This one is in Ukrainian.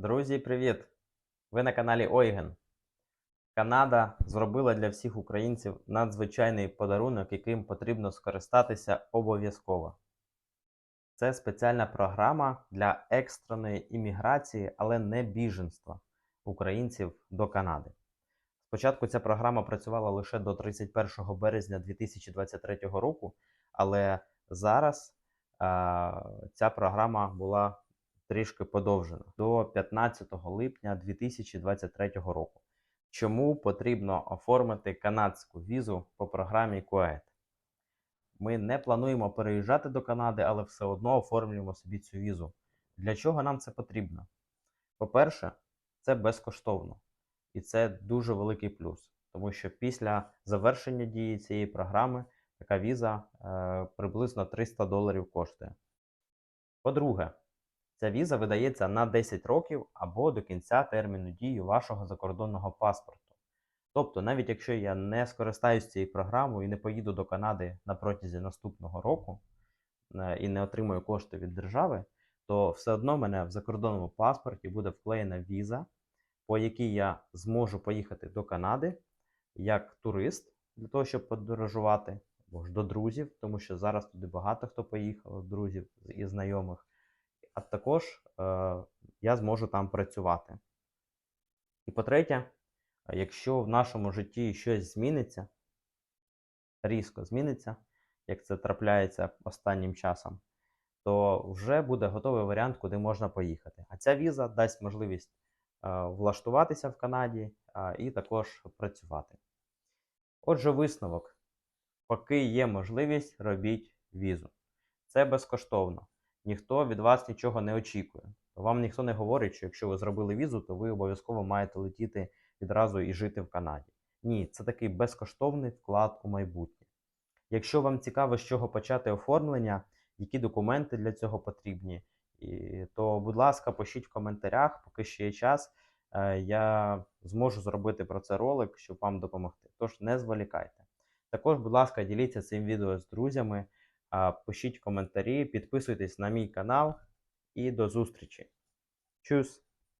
Друзі, привіт! Ви на каналі Ойген. Канада зробила для всіх українців надзвичайний подарунок, яким потрібно скористатися обов'язково. Це спеціальна програма для екстреної імміграції, але не біженства українців до Канади. Спочатку ця програма працювала лише до 31 березня 2023 року, але зараз а, ця програма була трішки подовжена до 15 липня 2023 року. Чому потрібно оформити канадську візу по програмі QUET? Ми не плануємо переїжджати до Канади, але все одно оформлюємо собі цю візу. Для чого нам це потрібно? По-перше, це безкоштовно. І це дуже великий плюс, тому що після завершення дії цієї програми така віза е, приблизно 300 доларів коштує. По-друге, Ця віза видається на 10 років або до кінця терміну дії вашого закордонного паспорту. Тобто, навіть якщо я не скористаюсь цією програмою і не поїду до Канади на протязі наступного року е, і не отримую кошти від держави, то все одно в мене в закордонному паспорті буде вклеєна віза, по якій я зможу поїхати до Канади як турист для того, щоб подорожувати, або ж до друзів, тому що зараз туди багато хто поїхав, друзів і знайомих а також е, я зможу там працювати. І по-третє, якщо в нашому житті щось зміниться, різко зміниться, як це трапляється останнім часом, то вже буде готовий варіант, куди можна поїхати. А ця віза дасть можливість е, влаштуватися в Канаді і також працювати. Отже, висновок. Поки є можливість, робіть візу. Це безкоштовно ніхто від вас нічого не очікує. Вам ніхто не говорить, що якщо ви зробили візу, то ви обов'язково маєте летіти відразу і жити в Канаді. Ні, це такий безкоштовний вклад у майбутнє. Якщо вам цікаво, з чого почати оформлення, які документи для цього потрібні, то, будь ласка, пишіть в коментарях, поки ще є час, е, я зможу зробити про це ролик, щоб вам допомогти. Тож не зволікайте. Також, будь ласка, діліться цим відео з друзями. Пишіть коментарі, підписуйтесь на мій канал і до зустрічі. Чус!